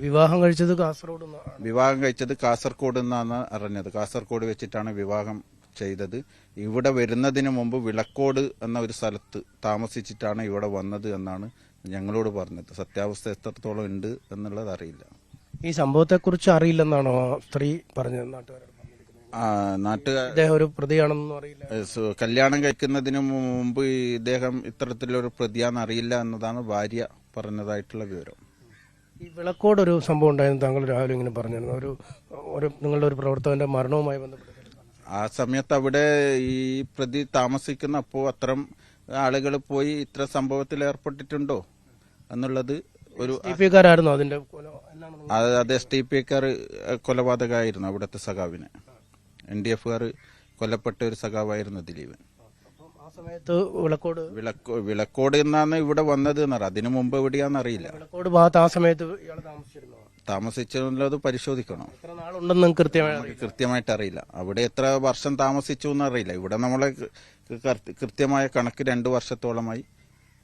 വിവാഹം കഴിച്ചത് കാസർഗോഡ്. വിവാഹം കഴിച്ചത് കാസർഗോഡ് നിന്നാണ് അറിഞ്ഞത്. കാസർഗോഡ് വെച്ചിട്ടാണ് വിവാഹം ചെയ്തത്. ഇവിടെ വരുന്നതിന് മുമ്പ് വിളക്കോട് എന്ന ഒരു സ്ഥലത്ത് താമസിച്ചിട്ടാണ് ഇവിടെ വന്നത് എന്നാണ് ഞങ്ങളോട് പറഞ്ഞത്. സത്യാവസ്ഥ എത്രത്തോളം ഉണ്ട് എന്നുള്ളത് അറിയില്ല. ഈ സംഭവത്തെക്കുറിച്ച് അറിയില്ലെന്നാണോ സ്ത്രീ പറഞ്ഞത്? നാട്ടുകാരോട്? നാട്ടുകാർ ഒരു അറിയില്ല. കല്യാണം കഴിക്കുന്നതിന് മുമ്പ് ഇദ്ദേഹം ഇത്തരത്തിലൊരു പ്രതിയാണെന്ന് അറിയില്ല എന്നതാണ് ഭാര്യ പറഞ്ഞതായിട്ടുള്ള വിവരം. ഈ വിളക്കോട് ഒരു സംഭവം ഉണ്ടായിരുന്നു. താങ്കൾ രാവിലെ ഇങ്ങനെ പറഞ്ഞിരുന്നു. ഒരു ഒരു നിങ്ങളുടെ ഒരു പ്രവർത്തകന്റെ മരണവുമായി ബന്ധപ്പെട്ട് ആ സമയത്ത് അവിടെ ഈ പ്രതി താമസിക്കുന്ന അപ്പോൾ അത്തരം ആളുകൾ പോയി ഇത്ര സംഭവത്തിൽ ഏർപ്പെട്ടിട്ടുണ്ടോ എന്നുള്ളത് ഒരു അതെ കാരായിരുന്നു അതിന്റെ എന്നാണ് അത് എസ് ടി പി കാർ കൊലപാതകമായിരുന്നു അവിടുത്തെ സഖാവിന്. എൻ ഡി എഫുകാർ കൊല്ലപ്പെട്ട ഒരു സഖാവായിരുന്നു ദിലീപൻ. സമയത്ത് വിളക്കോട് വിളക്കോ വിളക്കോട് നിന്നാണ് ഇവിടെ വന്നത് എന്നറിയാം അതിനു മുമ്പ് എവിടെയാണെന്ന് അറിയില്ല. വിളക്കോട് ഭാഗത്ത് ആ സമയത്ത് ഇയാൾ താമസിച്ചിരുന്നു? താമസിച്ചുള്ളത് പരിശോധിക്കണം? എത്ര നാളുണ്ടെന്ന് നിങ്ങൾക്ക് കൃത്യമായി നമുക്ക് കൃത്യമായിട്ട് അറിയില്ല. അവിടെ എത്ര വർഷം താമസിച്ചു എന്ന് അറിയില്ല. ഇവിടെ നമ്മളെ കൃത്യമായ കണക്ക് രണ്ടു വർഷത്തോളമായി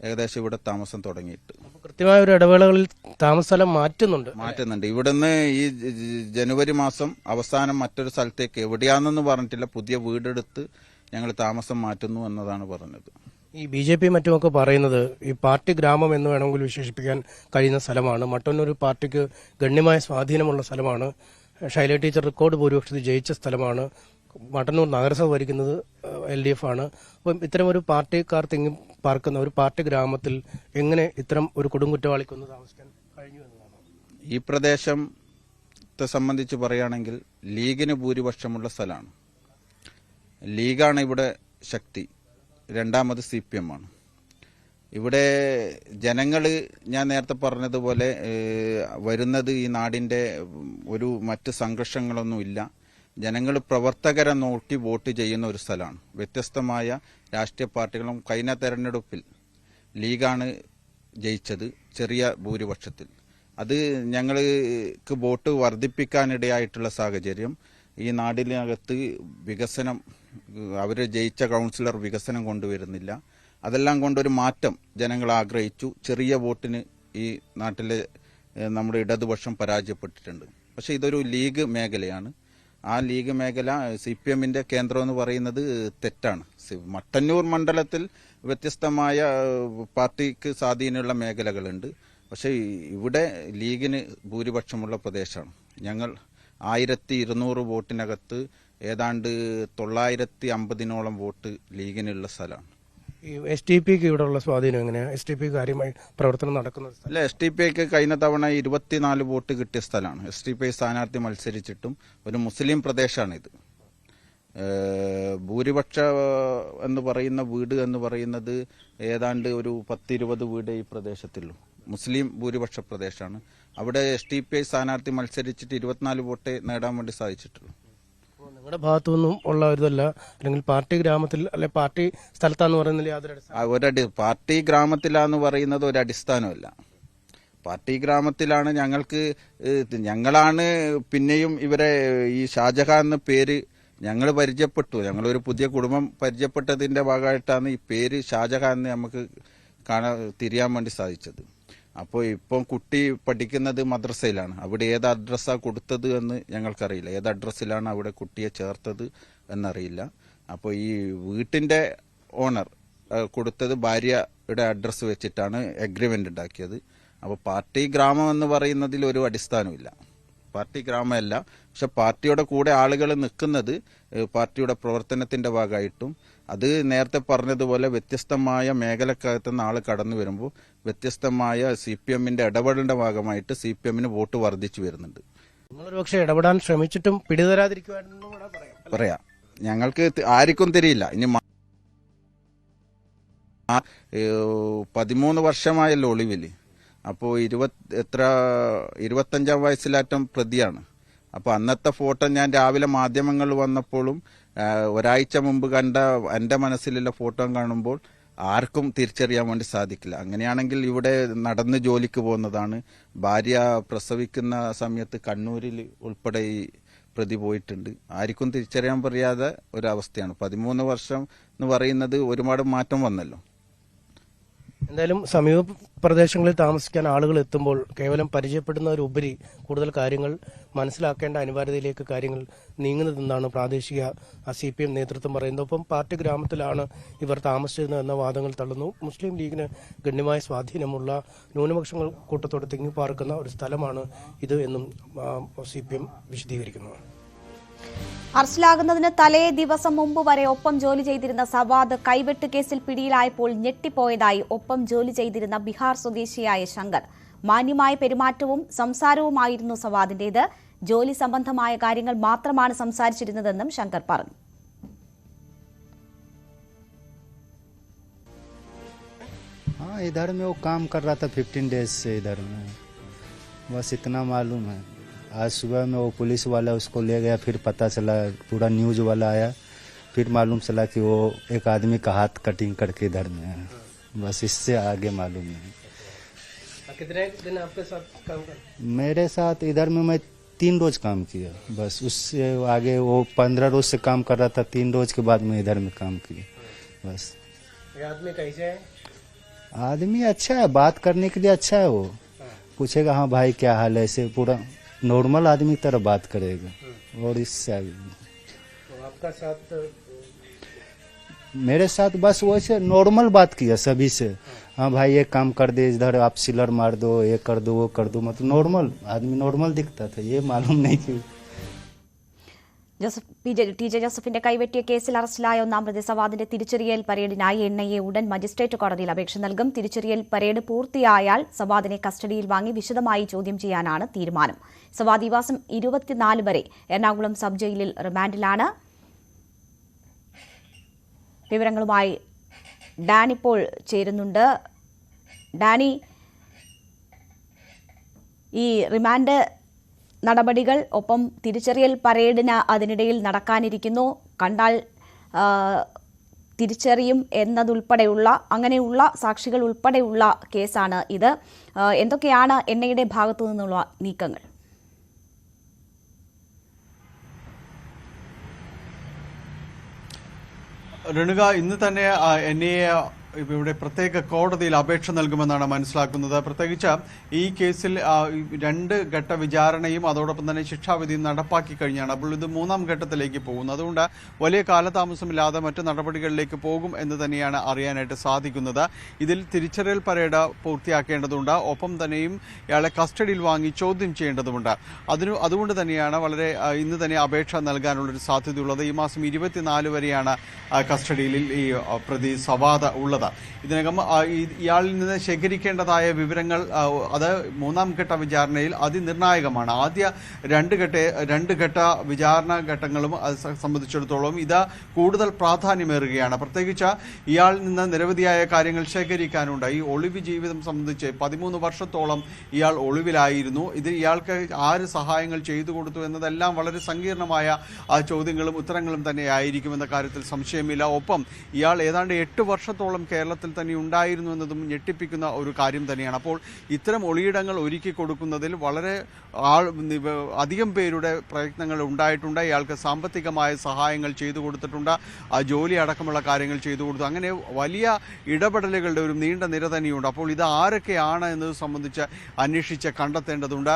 ഏകദേശം ഇവിടെ താമസം തുടങ്ങിയിട്ട്. അപ്പൊ കൃത്യമായ ഒരു ഇടവേളകളിൽ താമസസ്ഥലം മാറ്റുന്നുണ്ട്. മാറ്റുന്നുണ്ട്. ഇവിടുന്ന് ഈ ജനുവരി മാസം അവസാനം മറ്റൊരു സ്ഥലത്തേക്ക് എവിടെയാണെന്ന് പറഞ്ഞിട്ടില്ല. പുതിയ വീടെടുത്ത് ഞങ്ങൾ താമസം മാറ്റുന്നു എന്നതാണ് പറഞ്ഞത്. ഈ ബി ജെ പി മറ്റുമൊക്കെ പറയുന്നത് ഈ പാർട്ടി ഗ്രാമം എന്ന് വേണമെങ്കിൽ വിശേഷിപ്പിക്കാൻ കഴിയുന്ന സ്ഥലമാണ്. മട്ടന്നൂർ പാർട്ടിക്ക് ഗണ്യമായ സ്വാധീനമുള്ള സ്ഥലമാണ്. ശൈല ടീച്ചർ റെക്കോർഡ് ഭൂരിപക്ഷത്തിൽ ജയിച്ച സ്ഥലമാണ്. മട്ടന്നൂർ നഗരസഭ ഭരിക്കുന്നത് എൽ ഡി എഫ് ആണ്. അപ്പം ഇത്തരം ഒരു പാർട്ടിക്കാർ തിങ്ങി പാർക്കുന്ന ഒരു പാർട്ടി ഗ്രാമത്തിൽ എങ്ങനെ ഇത്തരം ഒരു കൊടുങ്കുറ്റവാളിക്കൊന്ന് താമസിക്കാൻ കഴിഞ്ഞു എന്നതാണ്? ഈ പ്രദേശത്തെ സംബന്ധിച്ച് പറയുകയാണെങ്കിൽ ലീഗിന് ഭൂരിപക്ഷമുള്ള സ്ഥലമാണ്. ലീഗാണ് ഇവിടെ ശക്തി. രണ്ടാമത് സി പി എം ആണ് ഇവിടെ ജനങ്ങൾ ഞാൻ നേരത്തെ പറഞ്ഞതുപോലെ വരുന്നത് ഈ നാടിന്റെ ഒരു മറ്റ് സംഘർഷങ്ങളൊന്നുമില്ല ജനങ്ങൾ പ്രവർത്തകരെ നോക്കി വോട്ട് ചെയ്യുന്ന ഒരു സ്ഥലമാണ്. വ്യത്യസ്തമായ രാഷ്ട്രീയ പാർട്ടികളും കഴിഞ്ഞ തെരഞ്ഞെടുപ്പിൽ ലീഗാണ് ജയിച്ചത് ചെറിയ ഭൂരിപക്ഷത്തിൽ. അത് ഞങ്ങൾക്ക് വോട്ട് വർദ്ധിപ്പിക്കാനിടയായിട്ടുള്ള സാഹചര്യം ഈ നാടിനകത്ത് വികസനം അവർ ജയിച്ച കൗൺസിലർ വികസനം കൊണ്ടുവരുന്നില്ല. അതെല്ലാം കൊണ്ടൊരു മാറ്റം ജനങ്ങൾ ആഗ്രഹിച്ചു. ചെറിയ വോട്ടിന് ഈ നാട്ടിലെ നമ്മുടെ ഇടതുപക്ഷം പരാജയപ്പെട്ടിട്ടുണ്ട്. പക്ഷെ ഇതൊരു ലീഗ് മേഖലയാണ്. ആ ലീഗ് മേഖല സി പി എമ്മിന്റെ കേന്ദ്രം എന്ന് പറയുന്നത് തെറ്റാണ്. മട്ടന്നൂർ മണ്ഡലത്തിൽ വ്യത്യസ്തമായ പാർട്ടിക്ക് സ്വാധീനമുള്ള മേഖലകളുണ്ട്. പക്ഷേ ഇവിടെ ലീഗിന് ഭൂരിപക്ഷമുള്ള പ്രദേശമാണ്. ഞങ്ങൾ ആയിരത്തി ഇരുന്നൂറ് വോട്ടിനകത്ത് ഏതാണ്ട് തൊള്ളായിരത്തി അമ്പതിനോളം വോട്ട് ലീഗിനുള്ള സ്ഥലമാണ്. ഈ എസ് ടി പിക്ക് ഇവിടെയുള്ള സ്വാധീനം എങ്ങനെയാണ് എസ് ടി പി കാര്യമായി പ്രവർത്തനം നടക്കുന്ന സ്ഥലം. അല്ല എസ് ടി പി ഐക്ക് കഴിഞ്ഞ തവണ ഇരുപത്തിനാല് വോട്ട് കിട്ടിയ സ്ഥലമാണ്. എസ് ടി പി ഐ സ്ഥാനാർത്ഥി മത്സരിച്ചിട്ടും ഒരു മുസ്ലിം പ്രദേശമാണിത് ഭൂരിപക്ഷ എന്ന് പറയുന്ന വീട് എന്ന് പറയുന്നത് ഏതാണ്ട് ഒരു പത്തിരുപത് വീട് ഈ പ്രദേശത്തുള്ളൂ മുസ്ലിം ഭൂരിപക്ഷ പ്രദേശമാണ് അവിടെ എസ് ടി പി ഐ സ്ഥാനാർത്ഥി മത്സരിച്ചിട്ട് ഇരുപത്തിനാല് വോട്ടേ നേടാൻ വേണ്ടി സാധിച്ചിട്ടുള്ളൂ. അപ്പോൾ ഭാഗത്തുനിന്നും ഭാഗത്തു ഉള്ള ഒരിതല്ല അല്ലെങ്കിൽ പാർട്ടി ഗ്രാമത്തിൽ അല്ലെ പാർട്ടി സ്ഥലത്താന്ന് പറയുന്നില്ല യാതൊരു ഒരടി പാർട്ടി ഗ്രാമത്തിലാന്ന് പറയുന്നത് ഒരു അടിസ്ഥാനമല്ല പാർട്ടി ഗ്രാമത്തിലാണ് ഞങ്ങൾക്ക് ഞങ്ങളാണ് പിന്നെയും ഇവരെ ഈ ഷാജഹാൻ എന്ന പേര് ഞങ്ങൾ പരിചയപ്പെട്ടു. ഞങ്ങളൊരു പുതിയ കുടുംബം പരിചയപ്പെട്ടതിന്റെ ഭാഗമായിട്ടാണ് ഈ പേര് ഷാജഹാൻ എന്ന് നമുക്ക് കാണാൻ തിരിയാൻ വേണ്ടി സാധിച്ചത്. അപ്പോൾ ഇപ്പം കുട്ടി പഠിക്കുന്നത് മദ്രസയിലാണ്. അവിടെ ഏത് അഡ്രസ്സാണ് കൊടുത്തത് എന്ന് ഞങ്ങൾക്കറിയില്ല. ഏത് അഡ്രസ്സിലാണ് അവിടെ കുട്ടിയെ ചേർത്തത് എന്നറിയില്ല. അപ്പോൾ ഈ വീട്ടിന്റെ ഓണർ കൊടുത്തത് ഭാര്യയുടെ അഡ്രസ്സ് വെച്ചിട്ടാണ് എഗ്രിമെന്റ് ഉണ്ടാക്കിയത്. അപ്പോൾ പാർട്ടി ഗ്രാമം എന്ന് പറയുന്നതിൽ ഒരു അടിസ്ഥാനമില്ല പാർട്ടി ഗ്രാമമല്ല പക്ഷെ പാർട്ടിയുടെ കൂടെ ആളുകൾ നിൽക്കുന്നത് പാർട്ടിയുടെ പ്രവർത്തനത്തിന്റെ ഭാഗമായിട്ടും അത് നേരത്തെ പറഞ്ഞതുപോലെ വ്യത്യസ്തമായ മേഖലക്കകത്ത് നിന്ന് ആൾ കടന്നു വരുമ്പോൾ വ്യത്യസ്തമായ സി പി എമ്മിന്റെ ഇടപെടലിന്റെ ഭാഗമായിട്ട് സി പി എമ്മിന് വോട്ട് വർദ്ധിച്ചു വരുന്നുണ്ട്. പക്ഷേ ഇടപെടാൻ ശ്രമിച്ചിട്ടും പിടിതരാതിരിക്കുവാനെന്നും കൂടെ പറയാം. ഞങ്ങൾക്ക് ആർക്കും തിരിയില്ല. ഇനി പതിമൂന്ന് വർഷമായല്ലോ ഒളിവിൽ. അപ്പോൾ ഇരുപത് എത്ര ഇരുപത്തഞ്ചാം വയസ്സിലാറ്റം പ്രതിയാണ്. അപ്പോൾ അന്നത്തെ ഫോട്ടോ ഞാൻ രാവിലെ മാധ്യമങ്ങളിൽ വന്നപ്പോഴും ഒരാഴ്ച മുമ്പ് കണ്ട എന്റെ മനസ്സിലുള്ള ഫോട്ടോ കാണുമ്പോൾ ആർക്കും തിരിച്ചറിയാൻ വേണ്ടി സാധിക്കില്ല. അങ്ങനെയാണെങ്കിൽ ഇവിടെ നടന്ന് ജോലിക്ക് പോകുന്നതാണ്. ഭാര്യ പ്രസവിക്കുന്ന സമയത്ത് കണ്ണൂരിൽ ഉൾപ്പെടെ ഈ പ്രതി പോയിട്ടുണ്ട്. ആർക്കും തിരിച്ചറിയാൻ പറയാതെ ഒരവസ്ഥയാണ്. പതിമൂന്ന് വർഷം എന്ന് പറയുന്നത് ഒരുപാട് മാറ്റം വന്നല്ലോ. എന്തായാലും സമീപ പ്രദേശങ്ങളിൽ താമസിക്കാൻ ആളുകൾ എത്തുമ്പോൾ കേവലം പരിചയപ്പെടുന്നവരുപരി കൂടുതൽ കാര്യങ്ങൾ മനസ്സിലാക്കേണ്ട അനിവാര്യതയിലേക്ക് കാര്യങ്ങൾ നീങ്ങുന്നതെന്നാണ് പ്രാദേശിക സി പി എം നേതൃത്വം പറയുന്നത്. ഒപ്പം പാർട്ടി ഗ്രാമത്തിലാണ് ഇവർ താമസിച്ചിരുന്നത് എന്ന വാദങ്ങൾ തള്ളുന്നു. മുസ്ലിം ലീഗിന് ഗണ്യമായ സ്വാധീനമുള്ള ന്യൂനപക്ഷങ്ങൾ കൂട്ടത്തോടെ തിങ്ങിപ്പാർക്കുന്ന ഒരു സ്ഥലമാണ് ഇത് എന്നും സി പി എം വിശദീകരിക്കുന്നു. അറസ്റ്റിലാകുന്നതിന് തലേ ദിവസം മുമ്പ് വരെ ഒപ്പം ജോലി ചെയ്തിരുന്ന സവാദ് കൈവെട്ട് കേസിൽ പിടിയിലായപ്പോൾ ഞെട്ടിപ്പോയതായി ഒപ്പം ജോലി ചെയ്തിരുന്ന ബീഹാർ സ്വദേശിയായ ശങ്കർ മാന്യമായ പെരുമാറ്റവും സംസാരവുമായിരുന്നു സവാദിന്റേത് ജോലി സംബന്ധമായ കാര്യങ്ങൾ മാത്രമാണ് സംസാരിച്ചിരുന്നതെന്നും ശങ്കർ പറഞ്ഞു हाँ इधर में वो काम कर रहा था फिफ्टीन डेज से इधर में बस इतना मालूम है आज सुबह में वो पुलिस वाला उसको ले गया फिर पता चला पूरा न्यूज़ वाला आया। फिर मालूम चला कि वो एक आदमी का हाथ कटिंग करके इधर में है। बस इससे आगे मालूम नहीं। कितने दिन आपके साथ काम कर? मेरे साथ इधर में मैं तीन रोज काम किया। बस उससे आगे वो पंद्रह रोज से काम कर रहा था तीन रोज के बाद मैं इधर में काम किया। बस। आदमी कैसे है? आदमी अच्छा है बात करने के लिए अच्छा है वो। पूछेगा हाँ भाई क्या हाल है? ऐसे पूरा नॉर्मल आदमी की तरह बात करेगा और इससे आगे तो आपका साथ मेरे साथ बस वैसे नॉर्मल बात किया सभी से हाँ भाई ये काम कर दे इधर आप सिलर मार दो ये कर दो वो कर दो मतलब नॉर्मल आदमी नॉर्मल दिखता था ये मालूम नहीं कि Joseph P J T J ജോസഫിന്റെ കൈവെട്ടിയ കേസിൽ അറസ്റ്റിലായ ഒന്നാം പ്രതി സവാദിന്റെ തിരിച്ചറിയൽ പരേഡിനായി എൻ ഐ എ ഉടൻ മജിസ്ട്രേറ്റ് കോടതിയിൽ അപേക്ഷ നൽകും തിരിച്ചറിയൽ പരേഡ് പൂർത്തിയായാൽ സവാദിനെ കസ്റ്റഡിയിൽ വാങ്ങി വിശദമായി ചോദ്യം ചെയ്യാനാണ് തീരുമാനം സവാദ് ഈ ഇരുപത്തിനാല് വരെ എറണാകുളം സബ് ജയിലിൽ റിമാൻഡിലാണ്. വിവരങ്ങളുമായി ഡാൻ ഇപ്പോൾ ചേരുന്നുണ്ട്. ഡാനി ഈ റിമാൻഡ് നടപടികൾ ഒപ്പം തിരിച്ചറിയൽ പരേഡിന് അതിനിടയിൽ നടക്കാനിരിക്കുന്നു. കണ്ടാൽ തിരിച്ചറിയും എന്നതുൾപ്പെടെയുള്ള അങ്ങനെയുള്ള സാക്ഷികൾ ഉൾപ്പെടെയുള്ള കേസാണ് ഇത്. എന്തൊക്കെയാണ് എന്തൊക്കെയാണ് എണ്ണയുടെ ഭാഗത്തു നിന്നുള്ള നീക്കങ്ങൾ? രേണുക ഇന്ന് തന്നെ എൻ ഐ എ ഇവിടെ പ്രത്യേക കോടതിയിൽ അപേക്ഷ നൽകുമെന്നാണ് മനസ്സിലാക്കുന്നത്. പ്രത്യേകിച്ച് ഈ കേസിൽ രണ്ട് ഘട്ട വിചാരണയും അതോടൊപ്പം തന്നെ ശിക്ഷാവിധിയും നടപ്പാക്കി കഴിഞ്ഞാണ് അപ്പോൾ ഇത് മൂന്നാം ഘട്ടത്തിലേക്ക് പോകുന്നു അതുകൊണ്ട് വലിയ കാലതാമസമില്ലാതെ മറ്റ് നടപടികളിലേക്ക് പോകും എന്ന് തന്നെയാണ് അറിയാനായിട്ട് സാധിക്കുന്നത്. ഇതിൽ തിരിച്ചറിയൽ പരേഡ് പൂർത്തിയാക്കേണ്ടതുണ്ട്. ഒപ്പം തന്നെയും ഇയാളെ കസ്റ്റഡിയിൽ വാങ്ങി ചോദ്യം ചെയ്യേണ്ടതുണ്ട്. അതിനു അതുകൊണ്ട് തന്നെയാണ് വളരെ ഇന്ന് തന്നെ അപേക്ഷ നൽകാനുള്ളൊരു സാധ്യതയുള്ളത്. ഈ മാസം ഇരുപത്തിനാല് വരെയാണ് കസ്റ്റഡിയിൽ ഈ പ്രതി സവാദ ഉള്ളത്. ഇതിനകം ആ, ഈ- ഇയാളിൽ നിന്ന് ശേഖരിക്കേണ്ടതായ വിവരങ്ങൾ അത് മൂന്നാം ഘട്ട വിചാരണയിൽ അതിനിർണായകമാണ്. ആദ്യ രണ്ട് ഘട്ട രണ്ട് ഘട്ട വിചാരണ ഘട്ടങ്ങളും അത് സംബന്ധിച്ചിടത്തോളം ഇത് കൂടുതൽ പ്രാധാന്യമേറുകയാണ്. പ്രത്യേകിച്ച് ഇയാളിൽ നിന്ന് നിരവധിയായ കാര്യങ്ങൾ ശേഖരിക്കാനുണ്ട്. ഈ ഒളിവ് ജീവിതം സംബന്ധിച്ച് പതിമൂന്ന് വർഷത്തോളം ഇയാൾ ഒളിവിലായിരുന്നു. ഇത് ഇയാൾക്ക് ആര് സഹായങ്ങൾ ചെയ്തു കൊടുത്തു എന്നതെല്ലാം വളരെ സങ്കീർണമായ ചോദ്യങ്ങളും ഉത്തരങ്ങളും തന്നെ ആയിരിക്കുമെന്ന കാര്യത്തിൽ സംശയമില്ല. ഒപ്പം ഇയാൾ ഏതാണ്ട് എട്ട് വർഷത്തോളം കേരളത്തിൽ തന്നെ ഉണ്ടായിരുന്നു എന്നതും ഞെട്ടിപ്പിക്കുന്ന ഒരു കാര്യം തന്നെയാണ്. അപ്പോൾ ഇത്തരം ഒളിയിടങ്ങൾ ഒരുക്കി കൊടുക്കുന്നതിൽ വളരെ ആൾ അധികം പേരുടെ പ്രയത്നങ്ങൾ ഉണ്ടായിട്ടുണ്ട്. ഇയാൾക്ക് സാമ്പത്തികമായ സഹായങ്ങൾ ചെയ്തു കൊടുത്തിട്ടുണ്ട്. ജോലി അടക്കമുള്ള കാര്യങ്ങൾ ചെയ്തു കൊടുത്തു. അങ്ങനെ വലിയ ഇടപെടലുകളുടെ ഒരു നീണ്ട നിര തന്നെയുണ്ട്. അപ്പോൾ ഇത് ആരൊക്കെയാണ് എന്നത് സംബന്ധിച്ച് അന്വേഷിച്ച് കണ്ടെത്തേണ്ടതുണ്ട്.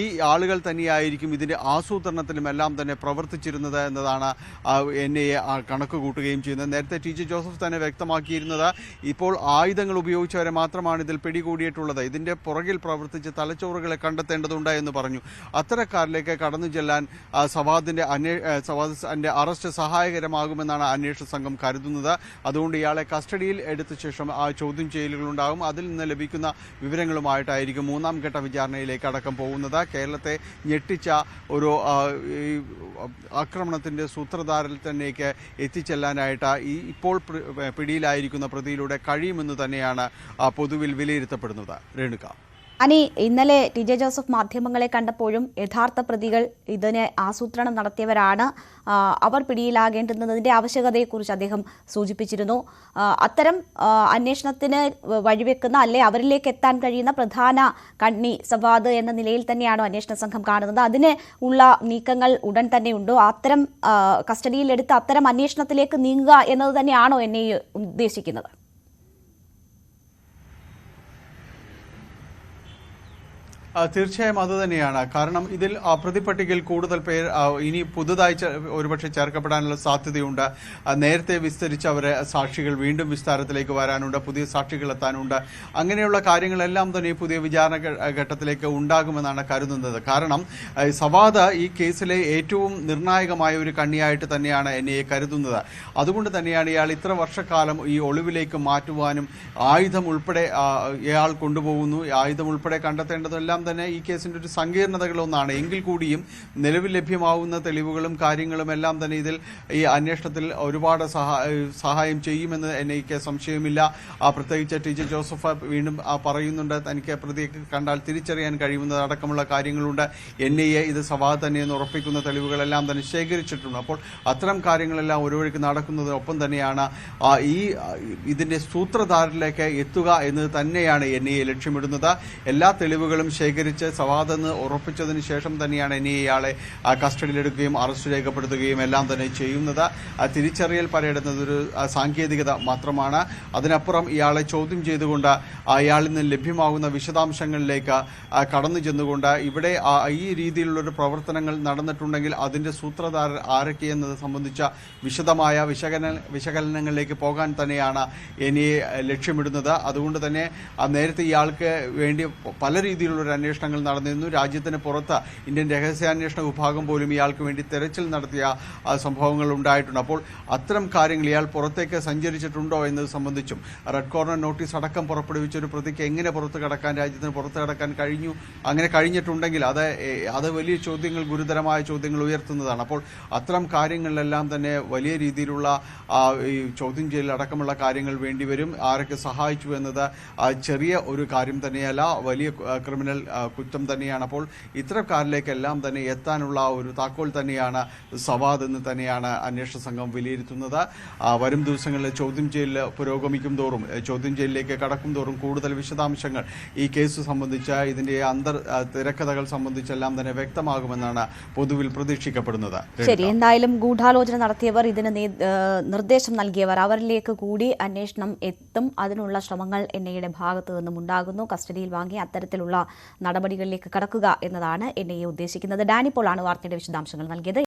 ഈ ആളുകൾ തന്നെയായിരിക്കും ഇതിന്റെ ആസൂത്രണത്തിലും എല്ലാം തന്നെ പ്രവർത്തിച്ചിരുന്നത് എന്നതാണ് എൻ എ കണക്ക് കൂട്ടുകയും ചെയ്യുന്നത്. നേരത്തെ ടി ജോസഫ് തന്നെ വ്യക്തമാക്കിയിരുന്നത് ഇപ്പോൾ ആയുധങ്ങൾ ഉപയോഗിച്ചവരെ മാത്രമാണ് ഇതിൽ പിടികൂടിയിട്ടുള്ളത്. ഇതിന്റെ പുറകിൽ പ്രവർത്തിച്ച് തലച്ചോറുകളെ കണ്ടെത്തേണ്ടതുണ്ട് എന്ന് പറഞ്ഞു. അത്തരക്കാരിലേക്ക് കടന്നു ചെല്ലാൻ സവാദിന്റെ അന്വേ സവാദിന്റെ അറസ്റ്റ് സഹായകരമാകുമെന്നാണ് അന്വേഷണ സംഘം കരുതുന്നത്. അതുകൊണ്ട് ഇയാളെ കസ്റ്റഡിയിൽ എടുത്ത ശേഷം ആ ചോദ്യം ചെയ്യലുകളുണ്ടാകും. അതിൽ നിന്ന് ലഭിക്കുന്ന വിവരങ്ങളുമായിട്ടായിരിക്കും മൂന്നാം ഘട്ട വിചാരണയിലേക്ക് അടക്കം പോകുന്നത്. കേരളത്തെ ഞെട്ടിച്ച ഒരു ആക്രമണത്തിന്റെ സൂത്രധാരിൽ തന്നേക്ക് എത്തിച്ചെല്ലാനായിട്ട് ഈ ഇപ്പോൾ പിടിയിലായിരിക്കുന്ന പിടിയിലായിരിക്കുന്ന പ്രതിയിലൂടെ കഴിയുമെന്ന് തന്നെയാണ് പൊതുവിൽ വിലയിരുത്തപ്പെടുന്നത്. രേണുക. അനി ഇന്നലെ ടി ജെ ജോസഫ് മാധ്യമങ്ങളെ കണ്ടപ്പോഴും യഥാർത്ഥ പ്രതികൾ ഇതിനെ ആസൂത്രണം നടത്തിയവരാണ്. അവർ പിടിയിലാകേണ്ടുന്നതിന്റെ ആവശ്യകതയെക്കുറിച്ച് അദ്ദേഹം സൂചിപ്പിച്ചിരുന്നു. അത്തരം അന്വേഷണത്തിന് വഴിവെക്കുന്ന അല്ലെ അവരിലേക്ക് എത്താൻ കഴിയുന്ന പ്രധാന കണ്ണി സവാദ് എന്ന നിലയിൽ തന്നെയാണോ അന്വേഷണ സംഘം കാണുന്നത്. അതിന് ഉള്ള നീക്കങ്ങൾ ഉടൻ തന്നെ ഉണ്ടോ? അത്തരം കസ്റ്റഡിയിലെടുത്ത് അത്തരം അന്വേഷണത്തിലേക്ക് നീങ്ങുക എന്നത് തന്നെയാണോ എന്നെ ഉദ്ദേശിക്കുന്നത്? തീർച്ചയായും അത് തന്നെയാണ്. കാരണം ഇതിൽ പ്രതിപട്ടികയിൽ കൂടുതൽ പേർ ഇനി പുതുതായി ഒരുപക്ഷെ ചേർക്കപ്പെടാനുള്ള സാധ്യതയുണ്ട്. നേരത്തെ നേരത്തെ വിസ്തരിച്ചവരെ സാക്ഷികൾ വീണ്ടും വിസ്താരത്തിലേക്ക് വരാനുണ്ട് പുതിയ സാക്ഷികൾ എത്താനുണ്ട്. അങ്ങനെയുള്ള കാര്യങ്ങളെല്ലാം തന്നെ പുതിയ വിചാരണ ഘട്ടത്തിലേക്ക് ഉണ്ടാകുമെന്നാണ് കരുതുന്നത്. കാരണം സവാദ ഈ കേസിലെ ഏറ്റവും നിർണായകമായ ഒരു കണ്ണിയായിട്ട് തന്നെയാണ് എന്നെ കരുതുന്നത്. അതുകൊണ്ട് തന്നെയാണ് ഇയാൾ ഇത്ര വർഷക്കാലം ഈ ഒളിവിലേക്ക് മാറ്റുവാനും ആയുധം ഉൾപ്പെടെ ഇയാൾ കൊണ്ടുപോകുന്നു. ആയുധം ഉൾപ്പെടെ കണ്ടെത്തേണ്ടതെല്ലാം തന്നെ ഈ കേസിന്റെ ഒരു സങ്കീർണതകളൊന്നാണ്. എങ്കിൽ കൂടിയും നിലവിൽ ലഭ്യമാവുന്ന തെളിവുകളും കാര്യങ്ങളും എല്ലാം തന്നെ ഇതിൽ ഈ അന്വേഷണത്തിൽ ഒരുപാട് സഹായം ചെയ്യുമെന്ന് എന്നെ എനിക്ക് സംശയമില്ല ആ പ്രത്യേകിച്ച് ടി. ജെ. ജോസഫ് വീണ്ടും പറയുന്നുണ്ട്. തനിക്ക് പ്രതി കണ്ടാൽ തിരിച്ചറിയാൻ കഴിയുന്നത് അടക്കമുള്ള കാര്യങ്ങളുണ്ട്. എൻ ഐ എ ഇത് സഭാ തന്നെയെന്ന് ഉറപ്പിക്കുന്ന തെളിവുകളെല്ലാം തന്നെ ശേഖരിച്ചിട്ടുണ്ട്. അപ്പോൾ അത്തരം കാര്യങ്ങളെല്ലാം ഒരു വഴിക്ക് നടക്കുന്നതിനൊപ്പം തന്നെയാണ് ഈ ഇതിന്റെ സൂത്രധാരിലേക്ക് എത്തുക എന്നത് തന്നെയാണ് എൻ ഐ എ ലക്ഷ്യമിടുന്നത്. എല്ലാ തെളിവുകളും ശേഖരിച്ച് സവാദെന്ന് ഉറപ്പിച്ചതിന് ശേഷം തന്നെയാണ് ഇനി ഇയാളെ കസ്റ്റഡിയിലെടുക്കുകയും അറസ്റ്റ് രേഖപ്പെടുത്തുകയും എല്ലാം തന്നെ ചെയ്യുന്നത്. തിരിച്ചറിയൽ പരേടുന്നത് ഒരു സാങ്കേതികത മാത്രമാണ്. അതിനപ്പുറം ഇയാളെ ചോദ്യം ചെയ്തുകൊണ്ട് അയാളിൽ നിന്ന് ലഭ്യമാകുന്ന വിശദാംശങ്ങളിലേക്ക് കടന്നു ചെന്നുകൊണ്ട് ഇവിടെ ഈ രീതിയിലുള്ളൊരു പ്രവർത്തനങ്ങൾ നടന്നിട്ടുണ്ടെങ്കിൽ അതിന്റെ സൂത്രധാരർ ആരൊക്കെയെന്നത് സംബന്ധിച്ച വിശദമായ വിശകലന വിശകലനങ്ങളിലേക്ക് പോകാൻ തന്നെയാണ് ഇനി ലക്ഷ്യമിടുന്നത്. അതുകൊണ്ട് തന്നെ നേരത്തെ ഇയാൾക്ക് വേണ്ടി പല രീതിയിലുള്ള ഒരു അന്വേഷണങ്ങൾ നടന്നിരുന്നു. രാജ്യത്തിന് പുറത്ത് ഇന്ത്യൻ രഹസ്യാന്വേഷണ വിഭാഗം പോലും ഇയാൾക്ക് വേണ്ടി തെരച്ചിൽ നടത്തിയ സംഭവങ്ങൾ ഉണ്ടായിട്ടുണ്ട്. അപ്പോൾ അത്തരം കാര്യങ്ങൾ ഇയാൾ പുറത്തേക്ക് സഞ്ചരിച്ചിട്ടുണ്ടോ എന്നത് സംബന്ധിച്ചും റെഡ് കോർണർ നോട്ടീസ് അടക്കം പുറപ്പെടുവിച്ച ഒരു പ്രതിക്ക് എങ്ങനെ പുറത്ത് കടക്കാൻ രാജ്യത്തിന് പുറത്ത് കടക്കാൻ കഴിഞ്ഞു? അങ്ങനെ കഴിഞ്ഞിട്ടുണ്ടെങ്കിൽ അത് അത് വലിയ ചോദ്യങ്ങൾ ഗുരുതരമായ ചോദ്യങ്ങൾ ഉയർത്തുന്നതാണ്. അപ്പോൾ അത്തരം കാര്യങ്ങളിലെല്ലാം തന്നെ വലിയ രീതിയിലുള്ള ഈ ചോദ്യം ചെയ്യൽ അടക്കമുള്ള കാര്യങ്ങൾ വേണ്ടിവരും ആരൊക്കെ സഹായിച്ചു എന്നത് ചെറിയ ഒരു കാര്യം തന്നെയല്ല. വലിയ ക്രിമിനൽ കുറ്റം തന്നെയാണ്. അപ്പോൾ ഇത്തരക്കാരിലേക്കെല്ലാം തന്നെ എത്താനുള്ള ഒരു താക്കോൽ തന്നെയാണ് സവാദ് എന്ന് തന്നെയാണ് അന്വേഷണ സംഘം വിലയിരുത്തുന്നത്. വരും ദിവസങ്ങളിൽ ചോദ്യം ചെയ്യൽ പുരോഗമിക്കും തോറും ചോദ്യം ചെയ്യലിലേക്ക് കടക്കും തോറും കൂടുതൽ വിശദാംശങ്ങൾ ഈ കേസ് സംബന്ധിച്ച് ഇതിന്റെ അന്തർ തിരക്കഥകൾ സംബന്ധിച്ചെല്ലാം തന്നെ വ്യക്തമാകുമെന്നാണ് പൊതുവിൽ പ്രതീക്ഷിക്കപ്പെടുന്നത്. ശരി എന്തായാലും ഗൂഢാലോചന നടത്തിയവർ ഇതിന് നിർദ്ദേശം നൽകിയവർ അവരിലേക്ക് കൂടി അന്വേഷണം എത്തും. അതിനുള്ള ശ്രമങ്ങൾ എൻ ഐയുടെ ഭാഗത്തു നിന്നും ഉണ്ടാകുന്നു കസ്റ്റഡിയിൽ വാങ്ങി അത്തരത്തിലുള്ള നടപടികളിലേക്ക് കടക്കുക എന്നതാണ് എൻ ഐ എ ഉദ്ദേശിക്കുന്നത്. ഡാനിപ്പോളാണ് വാർത്തയുടെ വിശദാംശങ്ങൾ നൽകിയത്.